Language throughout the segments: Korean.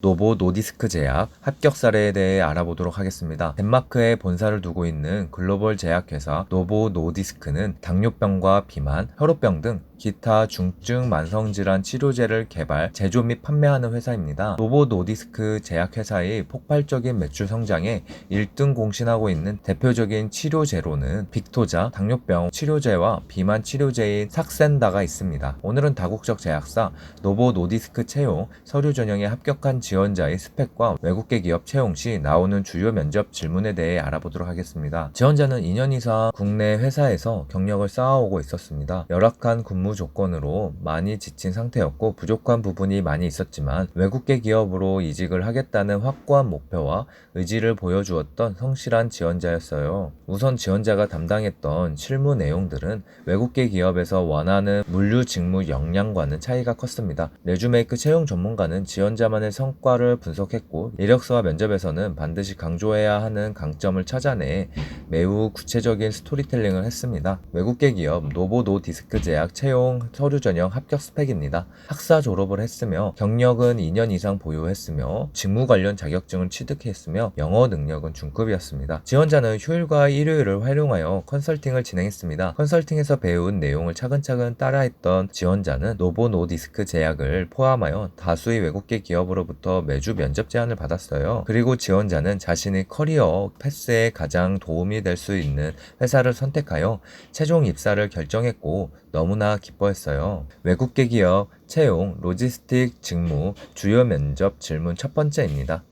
노보 노디스크 제약 합격 사례에 대해 알아보도록 하겠습니다. 덴마크에 본사를 두고 있는 글로벌 제약회사 노보 노디스크는 당뇨병과 비만, 혈우병 등 기타 중증 만성질환 치료제를 개발, 제조 및 판매하는 회사입니다. 노보 노디스크 제약회사의 폭발적인 매출 성장에 1등 공신하고 있는 대표적인 치료제로는 빅토자, 당뇨병 치료제와 비만 치료제인 삭센다가 있습니다. 오늘은 다국적 제약사 노보 노디스크 채용 서류 전형에 합격한 지원자의 스펙과 외국계 기업 채용 시 나오는 주요 면접 질문에 대해 알아보도록 하겠습니다. 지원자는 2년 이상 국내 회사에서 경력을 쌓아오고 있었습니다. 열악한 근무 조건으로 많이 지친 상태였고 부족한 부분이 많이 있었지만 외국계 기업으로 이직을 하겠다는 확고한 목표와 의지를 보여주었던 성실한 지원자였어요. 우선 지원자가 담당했던 실무 내용들은 외국계 기업에서 원하는 물류 직무 역량과는 차이가 컸습니다. 레주메이크 채용 전문가는 지원자만의 성과 를 분석했고 이력서와 면접에서는 반드시 강조해야 하는 강점을 찾아내 매우 구체적인 스토리텔링을 했습니다. 외국계 기업 노보노 디스크 제약 채용 서류 전형 합격 스펙입니다. 학사 졸업을 했으며 경력은 2년 이상 보유했으며 직무 관련 자격증을 취득했으며 영어 능력은 중급이었습니다. 지원자는 휴일과 일요일을 활용하여 컨설팅을 진행했습니다. 컨설팅에서 배운 내용을 차근차근 따라했던 지원자는 노보노 디스크 제약을 포함하여 다수의 외국계 기업으로 부터 매주 면접 제안을 받았어요. 그리고 지원자는 자신의 커리어 패스에 가장 도움이 될 수 있는 회사를 선택하여 최종 입사를 결정했고 너무나 기뻐했어요. 외국계 기업 채용 로지스틱 직무 주요 면접 질문 첫 번째입니다.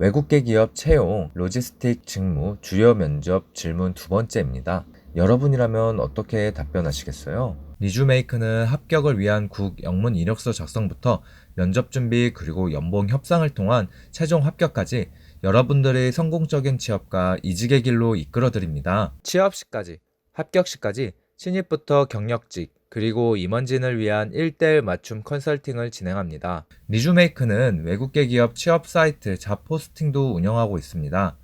외국계 기업 채용 로지스틱 직무 주요 면접 질문 두 번째입니다. 여러분이라면 어떻게 답변하시겠어요? 리주메이크는 합격을 위한 국 영문 이력서 작성부터 면접 준비 그리고 연봉 협상을 통한 최종 합격까지 여러분들의 성공적인 취업과 이직의 길로 이끌어 드립니다. 취업 시까지, 합격 시까지 신입부터 경력직 그리고 임원진을 위한 1대1 맞춤 컨설팅을 진행합니다. 리주메이크는 외국계 기업 취업 사이트 잡포스팅도 운영하고 있습니다.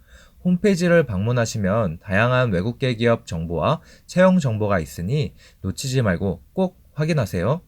홈페이지를 방문하시면 다양한 외국계 기업 정보와 채용 정보가 있으니 놓치지 말고 꼭 확인하세요.